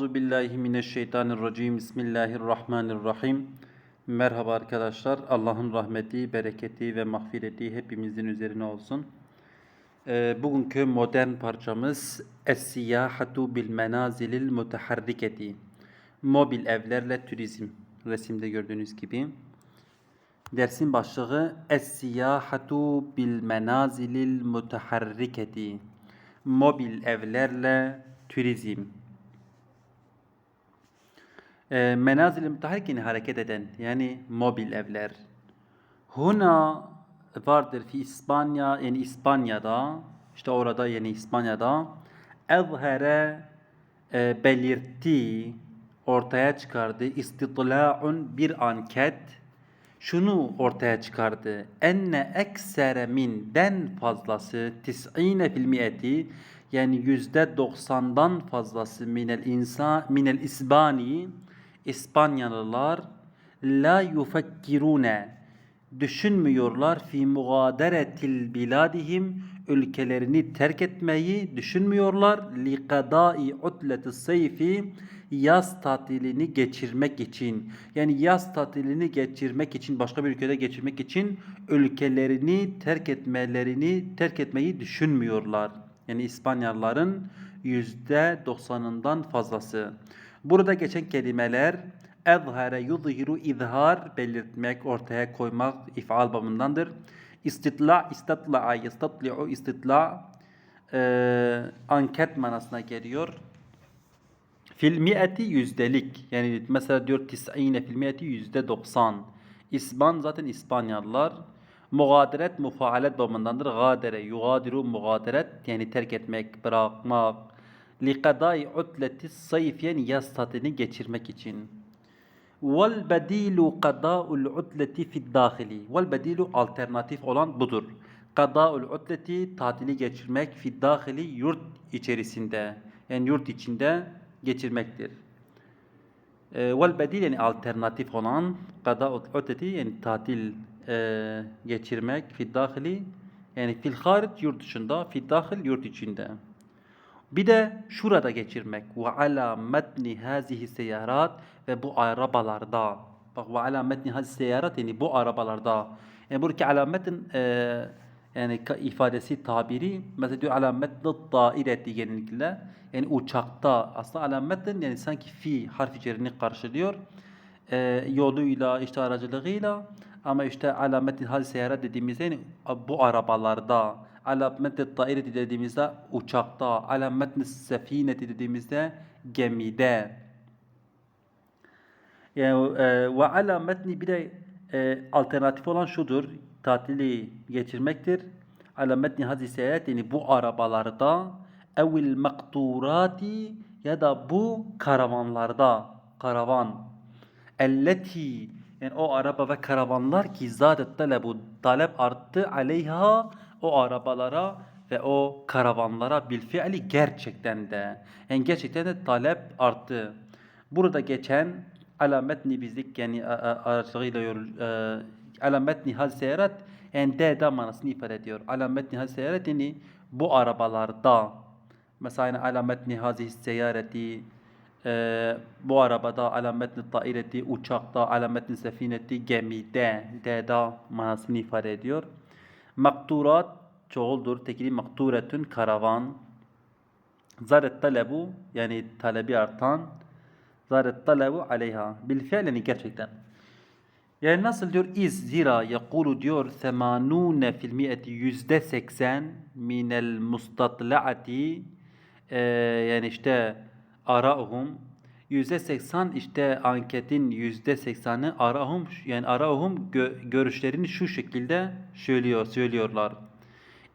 Euzu billahi mineşşeytanirracim. Bismillahirrahmanirrahim. Merhaba arkadaşlar. Allah'ın rahmeti, bereketi ve mağfireti hepimizin üzerine olsun. Ee, bugünkü modern parçamız Es-siyahatu bil menazilil mutaharriketi. Mobil evlerle turizm. Resimde gördüğünüz gibi. Dersin başlığı Es-siyahatu bil menazilil mutaharriketi. Mobil evlerle turizm. E, menazil-i müteharrik yani hareket eden yani mobil evler. Huna vardır fi İspanya yani İspanya'da işte orada yani İspanya'da ezhere e, belirtti ortaya çıkardı istitla'un bir anket şunu ortaya çıkardı. Enne eksere minden fazlası tis'ine fil mi'eti yani yüzde doksandan fazlası minel insan minel isbani İspanyalılar la yufekkirune düşünmüyorlar fi mugaderetil biladihim ülkelerini terk etmeyi düşünmüyorlar li kadai utletis seyfi yaz tatilini geçirmek için yani yaz tatilini geçirmek için başka bir ülkede geçirmek için ülkelerini terk etmelerini terk etmeyi düşünmüyorlar. Yani İspanyolların yüzde doksanından fazlası. Burada geçen kelimeler ezhare yuzhiru izhar belirtmek, ortaya koymak ifal babındandır. İstitla, istatla'a, istatli'u, istitla e, anket manasına geliyor. Fil mi'eti yüzdelik. Yani mesela diyor tis'ine fil mi'eti yüzde doksan. İspan zaten İspanyalılar. Mugaderet mufaalet babındandır. Gadere, yugadiru mugaderet yani terk etmek, bırakmak. Liqadai utleti sayf yani yaz tatilini geçirmek için. Qada'ul utleti fid dahili. Vel bedilu alternatif olan budur. Qada'ul utleti tatili geçirmek fid dahili yurt içerisinde. Yani yurt içinde geçirmektir. Vel bedil yani alternatif olan qada'ul utleti yani tatil e, geçirmek fid dahili yani fil haric yurt dışında fid dahil yurt içinde. Bir de şurada geçirmek. Ve ala metni hazihi seyarat ve bu arabalarda. Bak ve ala metni hazihi seyarat yani bu arabalarda. Yani buradaki alametin e, yani ifadesi tabiri mesela diyor alametli daireti genellikle yani uçakta aslında alametin yani sanki fi harfi cerini karşılıyor. E, yoluyla işte aracılığıyla ama işte alametin hazihi seyarat dediğimizde yani bu arabalarda alamet daireti dediğimizde uçakta, alamet sefineti dediğimizde gemide. Yani, e, ve alametni bir de e, alternatif olan şudur. Tatili geçirmektir. Alametni hazi seyahat yani bu arabalarda evil makturati ya da bu karavanlarda karavan elleti yani o araba ve karavanlar ki zaten talebu talep arttı aleyha o arabalara ve o karavanlara bil fiili gerçekten de yani gerçekten de talep arttı. Burada geçen alametni bizlik yani aracılığıyla e, alametni hal seyarat yani de manasını ifade ediyor. Alametni hal seyarat yani bu arabalarda mesela alametni hazihi seyareti e, bu arabada alametni taireti uçakta alametni sefineti gemide de manasını ifade ediyor. Makturat çoğuldur. Tekili makturetün karavan. Zaret talebu yani talebi artan. Zaret talebu aleyha. Bil fiil yani gerçekten. Yani nasıl diyor? İz zira yakulu diyor semanune fil mi'eti yüzde seksen minel mustatlaati ee, yani işte arahum yüzde seksen işte anketin yüzde sekseni arahum yani arahum gö görüşlerini şu şekilde söylüyor söylüyorlar.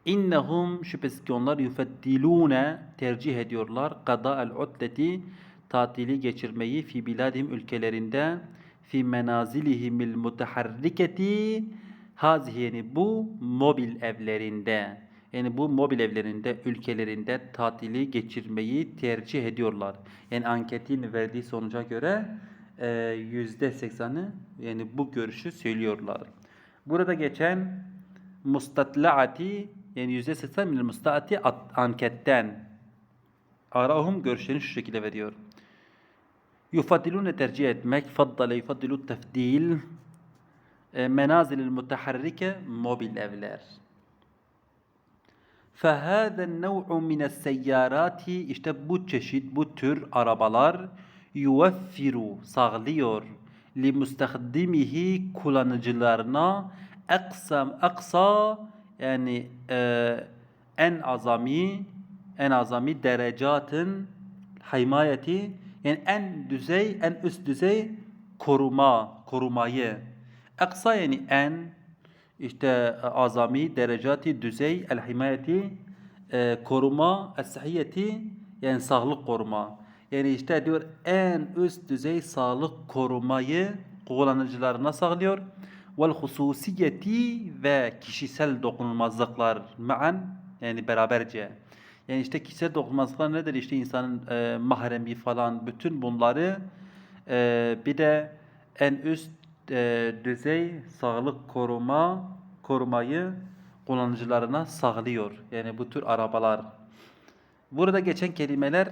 İnnehum şüphesiz ki onlar yufeddilune tercih ediyorlar kada el utleti tatili geçirmeyi fi biladihim ülkelerinde fi menazilihimil mutaharriketi hazihi yani bu mobil evlerinde yani bu mobil evlerinde, ülkelerinde tatili geçirmeyi tercih ediyorlar. Yani anketin verdiği sonuca göre e, yüzde seksanı yani bu görüşü söylüyorlar. Burada geçen mustatlaati yani yüzde seksen min anketten arahum görüşlerini şu şekilde veriyor. Yufaddilune tercih etmek. Faddale yufaddilu tefdil. E, mutaharrike mobil evler. فَهَذَا النَّوْعُ مِنَ السَّيَّارَاتِ işte bu çeşit, bu tür arabalar yuveffiru sağlıyor li mustahdimihi kullanıcılarına aksam aksa yani e, en azami en azami derecatın himayeti yani en düzey en üst düzey koruma korumayı aksa yani en işte e, azami derecati düzey el himayeti e, koruma es sahiyeti yani sağlık koruma. Yani işte diyor en üst düzey sağlık korumayı kullanıcılarına sağlıyor. Vel hususiyeti ve kişisel dokunulmazlıklar ma'an yani beraberce. Yani işte kişisel dokunulmazlıklar nedir? İşte insanın e, mahremi falan bütün bunları e, bir de en üst e, düzey sağlık koruma korumayı kullanıcılarına sağlıyor. Yani bu tür arabalar. Burada geçen kelimeler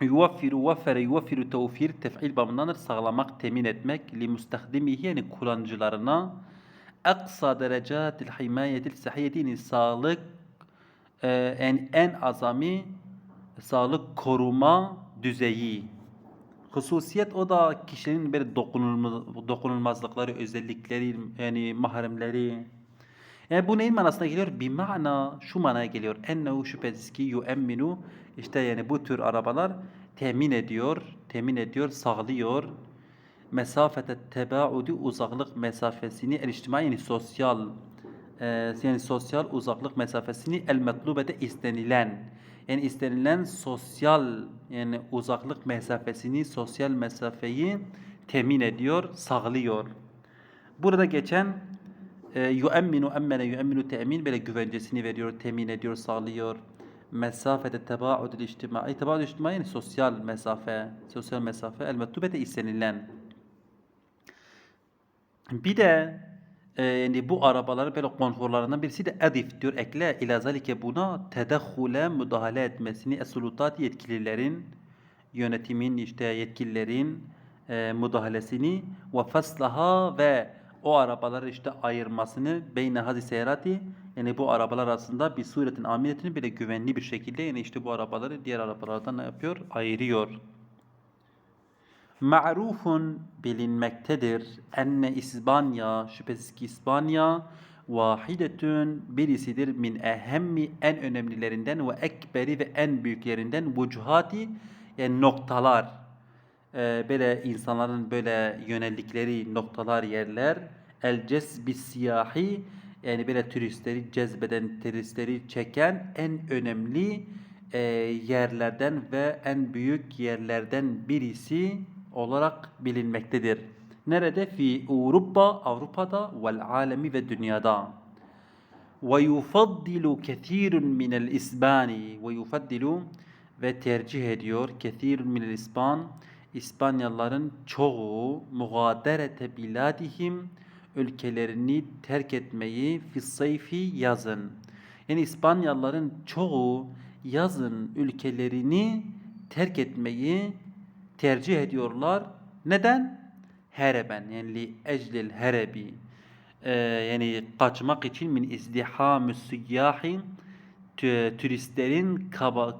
yuvaffiru, vaffere, yuvaffiru, tevfir, tef'il babındandır. Sağlamak, temin etmek. Li mustahdimihi yani kullanıcılarına aksa derecatil himayetil sahiyetini sağlık en, en azami sağlık koruma düzeyi. Hususiyet o da kişinin böyle dokunulmaz, dokunulmazlıkları, özellikleri, yani mahremleri. Yani bu neyin manasına geliyor? Bir mana, şu manaya geliyor. Ennehu şüphesiz ki yu'emminu, işte yani bu tür arabalar temin ediyor, temin ediyor, sağlıyor. Mesafete tebaudi uzaklık mesafesini, el yani sosyal, e, yani sosyal uzaklık mesafesini el metlubete istenilen yani istenilen sosyal yani uzaklık mesafesini, sosyal mesafeyi temin ediyor, sağlıyor. Burada geçen e, yu'emminu emmene yu'emminu temin böyle güvencesini veriyor, temin ediyor, sağlıyor. Mesafede tebaudul içtimai. Tebaudul içtimai yani sosyal mesafe, sosyal mesafe el mektubete istenilen. Bir de e, yani bu arabaların böyle konforlarından birisi de edif diyor ekle ila zalike buna tedahhule müdahale etmesini esulutat yetkililerin yönetimin işte yetkililerin e, müdahalesini ve faslaha ve o arabaları işte ayırmasını beyne hadi seyrati yani bu arabalar arasında bir suretin amiretini bile güvenli bir şekilde yani işte bu arabaları diğer arabalardan ne yapıyor? Ayırıyor. Ma'rufun bilinmektedir. Enne İspanya, şüphesiz ki İspanya vahidetün birisidir min ehemmi en önemlilerinden ve ekberi ve en büyüklerinden vucuhati yani noktalar. Ee, böyle insanların böyle yöneldikleri noktalar yerler. El cezbi siyahi yani böyle turistleri cezbeden, turistleri çeken en önemli e, yerlerden ve en büyük yerlerden birisi olarak bilinmektedir. Nerede? Fi Avrupa, Avrupa'da vel alemi ve dünyada. Ve yufaddilu kethirun minel isbani ve yufaddilu ve tercih ediyor kethirun minel isban İspanyalıların çoğu mugaderete biladihim ülkelerini terk etmeyi fissayfi yazın. Yani İspanyalıların çoğu yazın ülkelerini terk etmeyi tercih ediyorlar. Neden? Hereben yani li eclil herebi ee, yani kaçmak için min izdihamü siyyahi turistlerin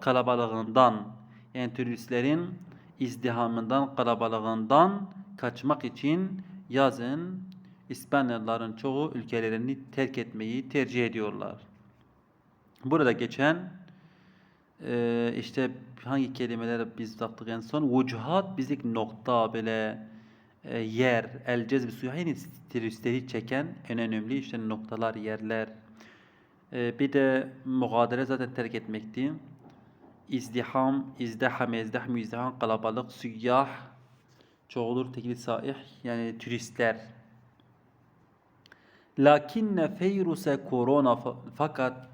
kalabalığından yani turistlerin izdihamından kalabalığından kaçmak için yazın İspanyolların çoğu ülkelerini terk etmeyi tercih ediyorlar. Burada geçen e, işte hangi kelimeleri biz taktık en son? Vucuhat bizlik nokta böyle e, yer, el cezbi suyu yani turistleri çeken en önemli işte noktalar, yerler. E, bir de mugadere zaten terk etmekti. İzdiham, izdiham, izdiham, izdiham, kalabalık, süyyah, çoğulur tekil saih yani turistler. Lakinne feyruse korona fakat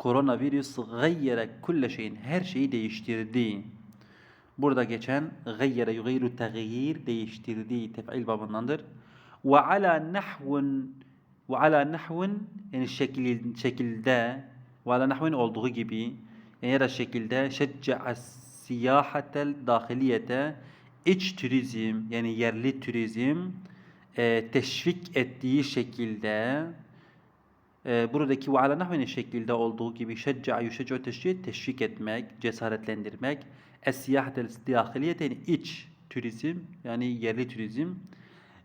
koronavirüs gayyere kulle şeyin her şeyi değiştirdi. Burada geçen gayyere yugayru tegyir değiştirdi tef'il babındandır. Ve ala nahvun ve ala nahvun yani şekil, şekilde ve ala nahvun olduğu gibi yani ya da şekilde şecca'a siyahatel dahiliyete iç turizm yani yerli turizm e, teşvik ettiği şekilde e, buradaki ve ala nahveni şekilde olduğu gibi şecca yuşeccu teşvik teşvik etmek, cesaretlendirmek. Es-siyahatel dâhiliyet iç turizm yani yerli turizm.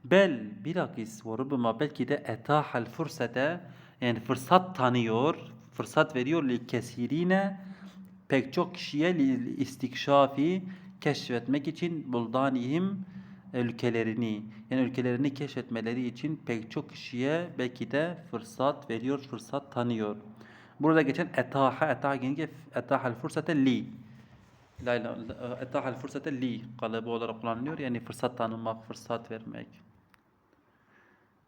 Bel bilakis ve rubbama belki de etahal fırsate yani fırsat tanıyor, fırsat veriyor li kesirine pek çok kişiye li istikşafi keşfetmek için buldanihim ülkelerini yani ülkelerini keşfetmeleri için pek çok kişiye belki de fırsat veriyor, fırsat tanıyor. Burada geçen etaha etaha gelince etahal fırsate li etahal fırsate li kalıbı olarak kullanılıyor. Yani fırsat tanımak, fırsat vermek.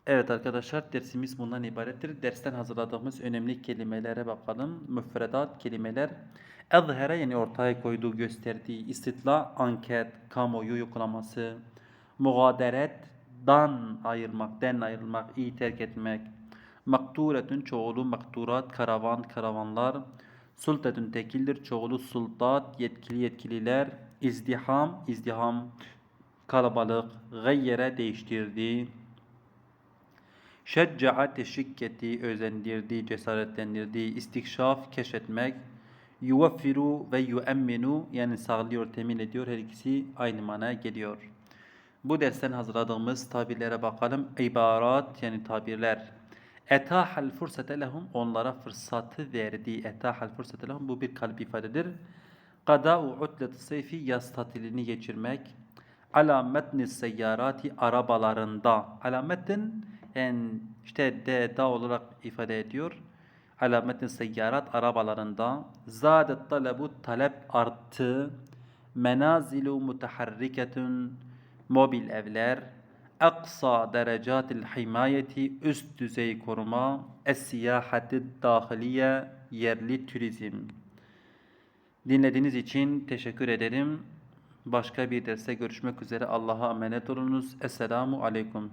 Evet arkadaşlar dersimiz bundan ibarettir. Dersten hazırladığımız önemli kelimelere bakalım. Müfredat kelimeler. Ezhere yani ortaya koyduğu, gösterdiği, istitla, anket, kamuoyu yoklaması, mugaderet, dan ayırmak, den ayrılmak, iyi terk etmek, makturetün çoğulu, makturat, karavan, karavanlar, sultetün tekildir, çoğulu sultat, yetkili, yetkililer, izdiham, izdiham, kalabalık, gayyere, değiştirdi, Şecca'a teşvik etti, özendirdi, cesaretlendirdi, istikşaf, keşfetmek, yuvaffiru ve yuemminu yani sağlıyor, temin ediyor. Her ikisi aynı manaya geliyor. Bu dersten hazırladığımız tabirlere bakalım. İbarat yani tabirler. Etahal fırsate lehum onlara fırsatı verdi. Etahal fırsate lehum bu bir kalp ifadedir. Kada'u utlet seyfi yaz tatilini geçirmek. Ala metni seyyarati arabalarında. Ala metin yani işte de da olarak ifade ediyor. Ala metni seyyarat arabalarında. Zadet talebu talep arttı. Menazilu mutaharriketun mobil evler. Aksa derecatil himayeti üst düzey koruma. Es-siyahati dahiliye yerli turizm. Dinlediğiniz için teşekkür ederim. Başka bir derste görüşmek üzere. Allah'a emanet olunuz. Esselamu Aleyküm.